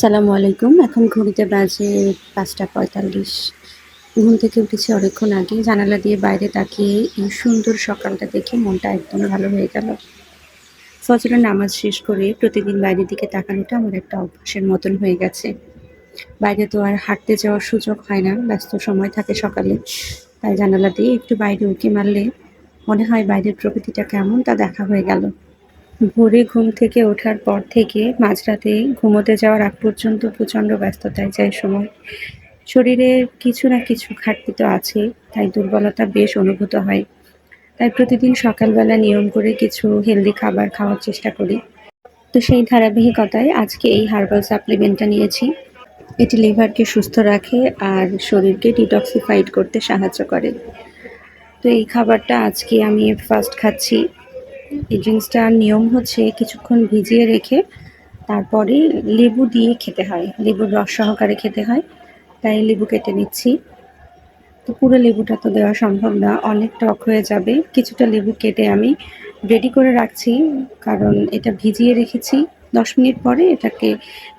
আসসালামু আলাইকুম। এখন ঘড়িতে বাজে পাঁচটা পঁয়তাল্লিশ। ঘুম থেকে উঠেছি অনেকক্ষণ আগে। জানালা দিয়ে বাইরে তাকিয়ে এই সুন্দর সকালটা দেখে মনটা একদম ভালো হয়ে গেল। ফজরের নামাজ শেষ করে প্রতিদিন বাইরের দিকে তাকানোটা আমার একটা অভ্যাসের মতন হয়ে গেছে। বাইরে তো আর হাঁটতে যাওয়ার সুযোগ হয় না, ব্যস্ত সময় থাকে সকালে। তাই জানালা দিয়ে একটু বাইরে উঁকি মারলে মনে হয় বাইরের প্রকৃতিটা কেমন তা দেখা হয়ে গেল। ভোরে ঘুম থেকে ওঠার পর থেকে মাঝরাতে ঘুমোতে যাওয়ার আগ পর্যন্ত প্রচণ্ড ব্যস্ততায় যায় সময়। শরীরে কিছু না কিছু ঘাটতি তো আছে তাই দুর্বলতা বেশ অনুভূত হয়। তাই প্রতিদিন সকালবেলা নিয়ম করে কিছু হেলদি খাবার খাওয়ার চেষ্টা করি। তো সেই ধারাবাহিকতায় আজকে এই হার্বাল সাপ্লিমেন্টটা নিয়েছি। এটি লিভারকে সুস্থ রাখে আর শরীরকে ডিটক্সিফাইড করতে সাহায্য করে। তো এই খাবারটা আজকে আমি ফার্স্ট খাচ্ছি। এই ড্রিঙ্কসটার নিয়ম হচ্ছে কিছুক্ষণ ভিজিয়ে রেখে তারপরে লেবু দিয়ে খেতে হয়। লেবুর রস সহকারে খেতে হয়। তাই লেবু কেটে নিচ্ছি। তো পুরো লেবুটা তো দেওয়া সম্ভব না। অনেক টক হয়ে যাবে। কিছুটা লেবু কেটে আমি রেডি করে রাখছি। কারণ এটা ভিজিয়ে রেখেছি। দশ মিনিট পরে এটাকে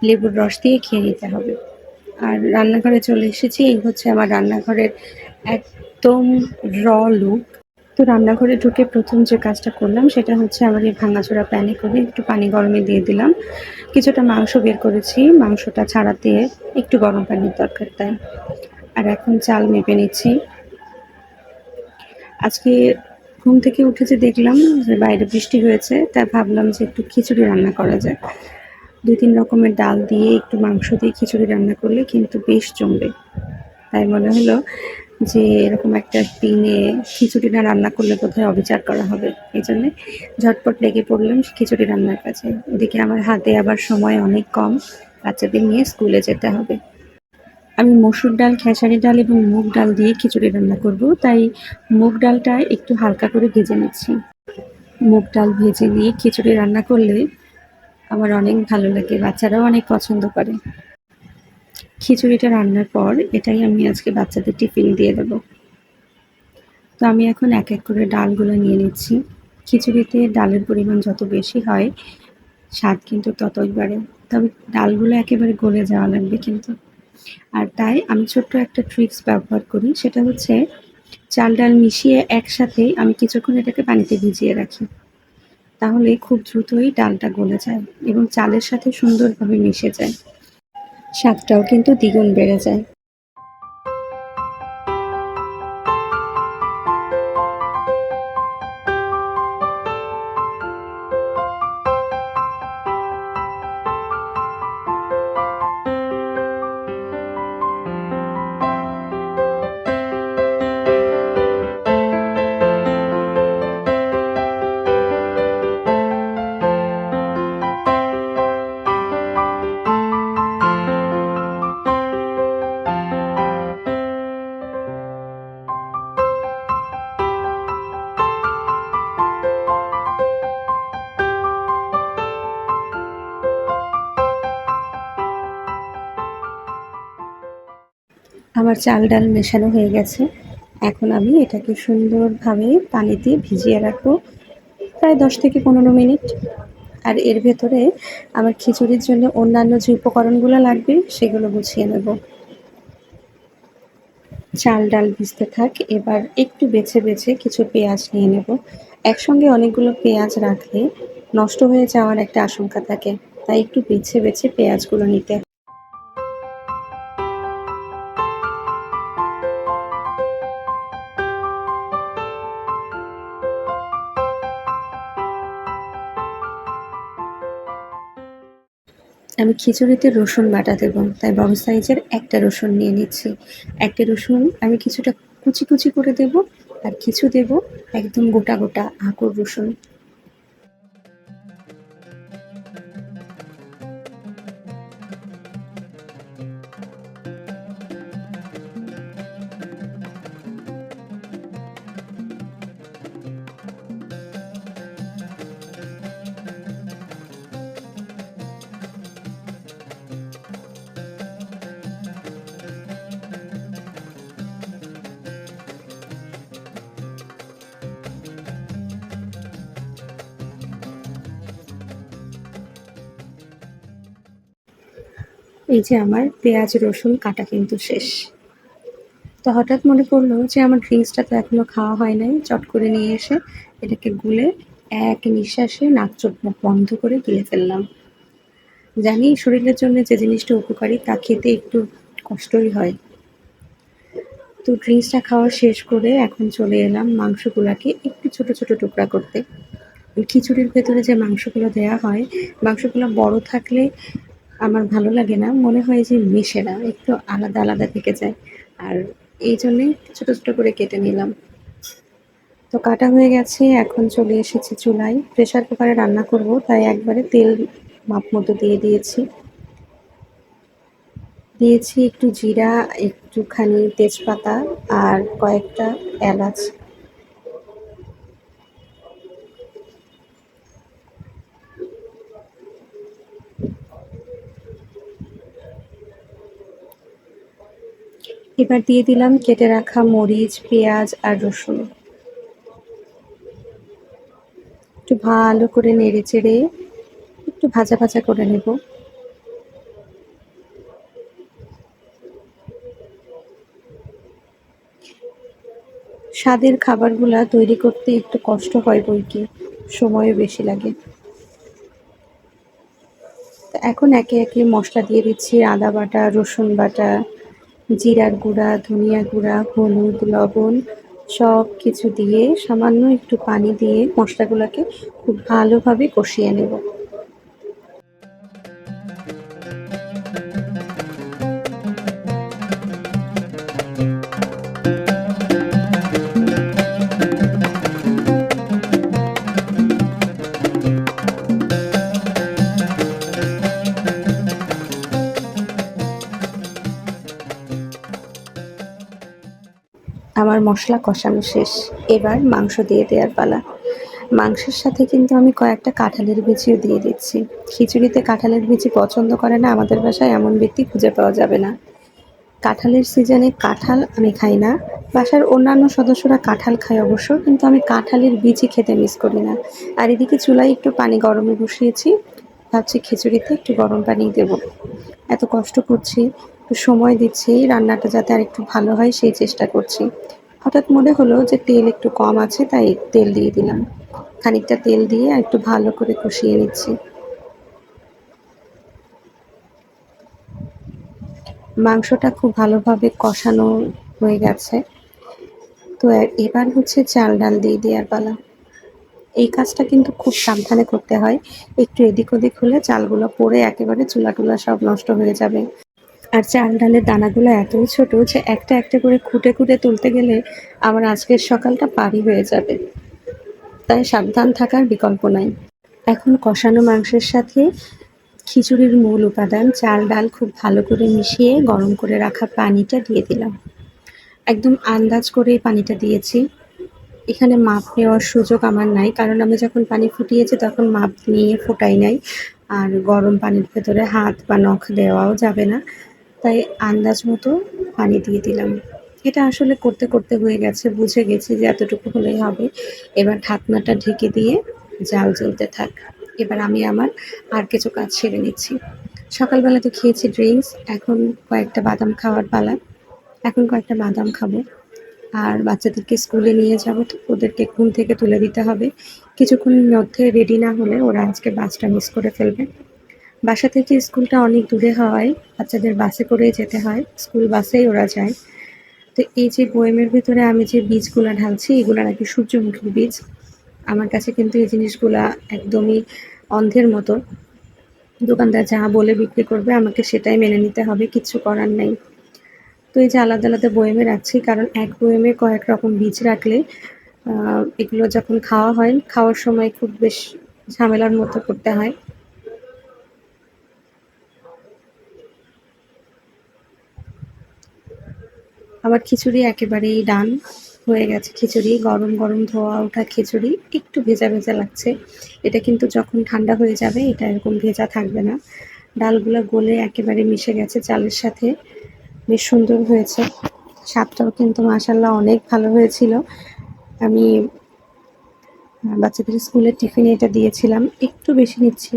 লেবুর রস দিয়ে খেয়ে নিতে হবে। আর রান্নাঘরে চলে এসেছি। এই হচ্ছে আমার রান্নাঘরের একদম র লুক তো রান্নাঘরে ঢুকে প্রথম যে কাজটা করলাম, সেটা হচ্ছে আমার এই ভাঙাচোরা প্যানে করে একটু পানি গরমে দিয়ে দিলাম। কিছুটা মাংস বের করেছি, মাংসটা ছাড়াতে একটু গরম পানির দরকার তাই। আর এখন চাল মেপে নিচ্ছি। আজকে ঘুম থেকে উঠে যে দেখলাম যে বাইরে বৃষ্টি হয়েছে তাই ভাবলাম যে একটু খিচুড়ি রান্না করা যায় দুই তিন রকমের ডাল দিয়ে একটু মাংস দিয়ে খিচুড়ি রান্না করলে কিন্তু বেশ জমবে। তাই মনে হলো যে এরকম একটা দিনে খিচুড়ি না রান্না করলে কোথায় অবিচার করা হবে। এই জন্যে ঝটপট লেগে পড়লাম খিচুড়ি রান্নার কাছে। এদিকে আমার হাতে আবার সময় অনেক কম। বাচ্চাদের নিয়ে স্কুলে যেতে হবে। আমি মসুর ডাল, খেসারি ডাল এবং মুগ ডাল দিয়ে খিচুড়ি রান্না করব। তাই মুগ ডালটা একটু হালকা করে ভেজে নিচ্ছি। মুগ ডাল ভেজে নিয়ে খিচুড়ি রান্না করলে আমার অনেক ভালো লাগে। বাচ্চারাও অনেক পছন্দ করে। খিচুড়িটা রান্নার পর এটাই আমি আজকে বাচ্চাদের টিফিন দিয়ে দেবো। তো আমি এখন এক এক করে ডালগুলো নিয়ে নিচ্ছি। খিচুড়িতে ডালের পরিমাণ যত বেশি হয়, স্বাদ কিন্তু ততই বাড়ে। তবে ডালগুলো একেবারে গলে যাওয়া লাগবে কিন্তু। আর তাই আমি ছোট্ট একটা ট্রিক্স ব্যবহার করি, সেটা হচ্ছে চাল ডাল মিশিয়ে একসাথে আমি কিছুক্ষণ এটাকে পানিতে ভিজিয়ে রাখি। তাহলে খুব দ্রুতই ডালটা গলে যায় এবং চালের সাথে সুন্দরভাবে মিশে যায়। স্বাদটাও কিন্তু দ্বিগুণ বেড়ে যায়। আমার চাল ডাল মেশানো হয়ে গেছে। এখন আমি এটাকে সুন্দরভাবে পানিতে ভিজিয়ে রাখব, প্রায় দশ থেকে পনেরো মিনিট। আর এর ভেতরে আমার খিচুড়ির জন্য অন্যান্য যে উপকরণগুলো লাগবে, সেগুলো গুছিয়ে নেব। চাল ডাল ভিজতে থাক, এবার একটু বেছে বেছে কিছু পেঁয়াজ নিয়ে নেব। একসঙ্গে অনেকগুলো পেঁয়াজ রাখলে নষ্ট হয়ে যাওয়ার একটা আশঙ্কা থাকে, তাই একটু বেছে বেছে পেঁয়াজগুলো নিতে আমি খিচুড়িতে রসুন বাটা দেব, তাই বড় সাইজের একটা রসুন নিয়ে নিচ্ছি। একটা রসুন আমি কিছুটা কুচি কুচি করে দেব, আর কিছু দেব একদম গোটা গোটা আঁকুর রসুন। এই যে আমার পেঁয়াজ, রসুন কাটা কিন্তু শেষ। তো হঠাৎ মনে পড়ল যে আমার ড্রিঙ্কসটা তো এখনও খাওয়া হয় নাই, চট করে নিয়ে এসে এটাকে গুলে এক নিঃশ্বাসে নাক চোখ মুখ বন্ধ করে গিলে ফেললাম। জানি শরীরের জন্য যে জিনিসটা উপকারী তা খেতে একটু কষ্টই হয়। তো ড্রিঙ্কসটা খাওয়া শেষ করে এখন চলে এলাম মাংসগুলাকে একটু ছোট ছোট টুকরা করতে। খিচুড়ির ভেতরে যে মাংসগুলো দেওয়া হয়, মাংসগুলো বড় থাকলে আমার ভালো লাগে না, মনে হয় যে মেশে না, একটু আলাদা আলাদা থেকে যায়। আর এই জন্যে ছোট ছোট করে কেটে নিলাম। তো কাটা হয়ে গেছে, এখন চলে এসেছি চুলায়। প্রেশার কুকারে রান্না করব, তাই একবারে তেল মাপ মতো দিয়ে দিয়েছি। দিয়েছি একটু জিরা, একটুখানি তেজপাতা আর কয়েকটা এলাচ। এবার দিয়ে দিলাম কেটে রাখা মরিচ, পেঁয়াজ আর রসুন। একটু ভালো করে নেড়ে চেড়ে একটু ভাজা ভাজা করে নেব। স্বাদের খাবারগুলা তৈরি করতে একটু কষ্ট হয় বই কি, সময়ও বেশি লাগে। এখন একে একে মশলা দিয়ে দিচ্ছি আদা বাটা, রসুন বাটা জিরার গুঁড়া, ধনিয়া গুঁড়া, হলুদ, লবণ সব কিছু দিয়ে সামান্য একটু পানি দিয়ে মশলাগুলোকে খুব ভালোভাবে কষিয়ে নেব। আমার মশলা কষানো শেষ। এবার মাংস দিয়ে দেওয়ার পালা। মাংসের সাথে কিন্তু আমি কয়েকটা কাঁঠালের বিচিও দিয়ে দিচ্ছি। খিচুড়িতে কাঁঠালের বিচি পছন্দ করে না আমাদের বাসায় এমন ব্যক্তি খুঁজে পাওয়া যাবে না। কাঁঠালের সিজনে কাঁঠাল আমি খাই না। বাসার অন্যান্য সদস্যরা কাঁঠাল খায় অবশ্য, কিন্তু আমি কাঁঠালের বিচি খেতে মিস করি না। আর এদিকে চুলায় একটু পানি গরমে বসিয়েছি। ভাবছি খিচুড়িতে একটু গরম পানি দেব। এত কষ্ট করছি, একটু সময় দিচ্ছি, রান্নাটা যাতে আর একটু ভালো হয় সেই চেষ্টা করছি। হঠাৎ মনে হলো যে তেল একটু কম আছে, তাই তেল দিয়ে দিলাম। খানিকটা তেল দিয়ে একটু ভালো করে কষিয়ে নিচ্ছি। মাংসটা খুব ভালোভাবে কষানো হয়ে গেছে। তো এবার হচ্ছে চাল ডাল দিয়ে দেওয়ার পালা। এই কাজটা কিন্তু খুব সাবধানে করতে হয়। একটু এদিক ওদিক হলে চালগুলো পড়ে একেবারে চুলা টুলা সব নষ্ট হয়ে যাবে। আর চাল ডালের দানাগুলো এতই ছোট যে একটা একটা করে খুঁটে খুঁটে তুলতে গেলে আমার আজকের সকালটা পারি হয়ে যাবে। তাই সাবধান থাকার বিকল্প নাই। এখন কষানো মাংসের সাথে খিচুড়ির মূল উপাদান চাল ডাল খুব ভালো করে মিশিয়ে গরম করে রাখা পানিটা দিয়ে দিলাম। একদম আন্দাজ করে পানিটা দিয়েছি। এখানে মাপ নেওয়ার সুযোগ আমার নাই, কারণ আমি যখন পানি ফুটিয়েছি তখন মাপ নিয়ে ফোটাই নাই। আর গরম পানির ভেতরে হাত বা নখ দেওয়াও যাবে না। তাই আন্দাজ মতো পানি দিয়ে দিলাম। এটা আসলে করতে করতে হয়ে গেছে, বুঝে গেছি যে এতটুকু হলেই হবে। এবার ঢাকনাটা ঢেকে দিয়ে জাল জ্বলতে থাক। এবার আমি আমার আর কিছু কাজ সেরে নিচ্ছি। সকালবেলা তো খেয়েছি ড্রিঙ্কস, এখন কয়েকটা বাদাম খাওয়ার পালা। এখন কয়েকটা বাদাম খাব। আর বাচ্চাদেরকে স্কুলে নিয়ে যাব, তো ওদেরকে ঘুম থেকে তুলে দিতে হবে। কিছুক্ষণের মধ্যে রেডি না হলে ওরা আজকে বাসটা মিস করে ফেলবে। বাসা থেকে স্কুলটা অনেক দূরে হওয়ায় বাচ্চাদের বাসে করেই যেতে হয়, স্কুল বাসেই ওরা যায়। তো এই যে বয়েমের ভিতরে আমি যে বীজগুলো ঢালছি, এগুলো নাকি সূর্যমুখীর বীজ। আমার কাছে কিন্তু এই জিনিসগুলা একদমই অন্ধের মতো। দোকানদার যা বলে বিক্রি করবে, আমাকে সেটাই মেনে নিতে হবে কিছু করার নেই। তো এই যে আলাদা আলাদা বয়েমে রাখছি, কারণ এক বয়েমে কয়েক রকম বীজ রাখলে এগুলো যখন খাওয়া হয়, খাওয়ার সময় খুব বেশ ঝামেলার মতো করতে হয়। আমার খিচুড়ি একেবারেই ডান হয়ে গেছে। খিচুড়ি, গরম গরম ধোয়া ওঠা খিচুড়ি, একটু ভেজা ভেজা লাগছে। এটা কিন্তু যখন ঠান্ডা হয়ে যাবে, এটা এরকম ভেজা থাকবে না। ডালগুলো গলে একেবারে মিশে গেছে চালের সাথে। বেশ সুন্দর হয়েছে। স্বাদটাও কিন্তু মাসাল্লাহ অনেক ভালো হয়েছিল। আমি বাচ্চাদের স্কুলের টিফিনে এটা দিয়েছিলাম। একটু বেশি নিচ্ছি।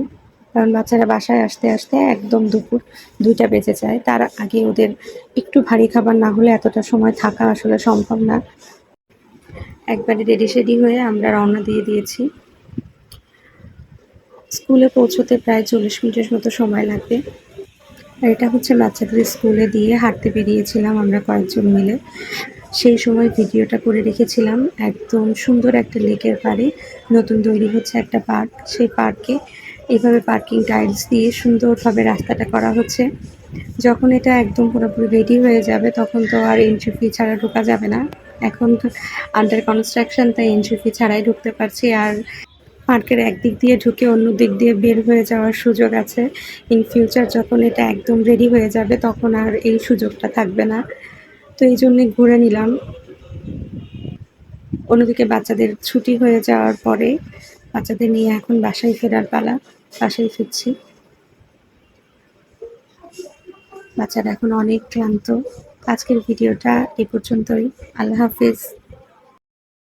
কারণ বাচ্চারা বাসায় আসতে আসতে একদম দুপুর দুইটা বেজে যায়। তার আগে ওদের একটু ভারী খাবার না হলে এতটা সময় থাকা আসলে সম্ভব না। একবারে রেডি সেডি হয়ে আমরা রওনা দিয়ে দিয়েছি। স্কুলে পৌঁছতে প্রায় চল্লিশ মিনিটের মতো সময় লাগবে। আর এটা হচ্ছে বাচ্চাদের স্কুলে দিয়ে হাঁটতে বেরিয়েছিলাম আমরা কয়েকজন মিলে। সেই সময় ভিডিওটা করে রেখেছিলাম। একদম সুন্দর একটা লেকের পাড়ে নতুন তৈরি হচ্ছে একটা পার্ক। সেই পার্কে এইভাবে পার্কিং টাইলস দিয়ে সুন্দরভাবে রাস্তাটা করা হচ্ছে। যখন এটা একদম পুরোপুরি রেডি হয়ে যাবে, তখন তো আর এন্ট্রি ফি ছাড়া ঢোকা যাবে না। এখন তো আন্ডার কনস্ট্রাকশন তাই এন্ট্রি ফি ছাড়াই ঢুকতে পারছি। আর পার্কের একদিক দিয়ে ঢুকে অন্য দিক দিয়ে বের হয়ে যাওয়ার সুযোগ আছে। ইন ফিউচার যখন এটা একদম রেডি হয়ে যাবে, তখন আর এই সুযোগটা থাকবে না। তো এই জন্যে ঘুরে নিলাম। অন্যদিকে বাচ্চাদের ছুটি হয়ে যাওয়ার পরে বাচ্চাদের নিয়ে এখন বাসায় ফেরার পালা। বাসায় ফিরছি। বাচ্চারা এখন অনেক ক্লান্ত। আজকের ভিডিওটা এ পর্যন্তই। আল্লাহ হাফিজ।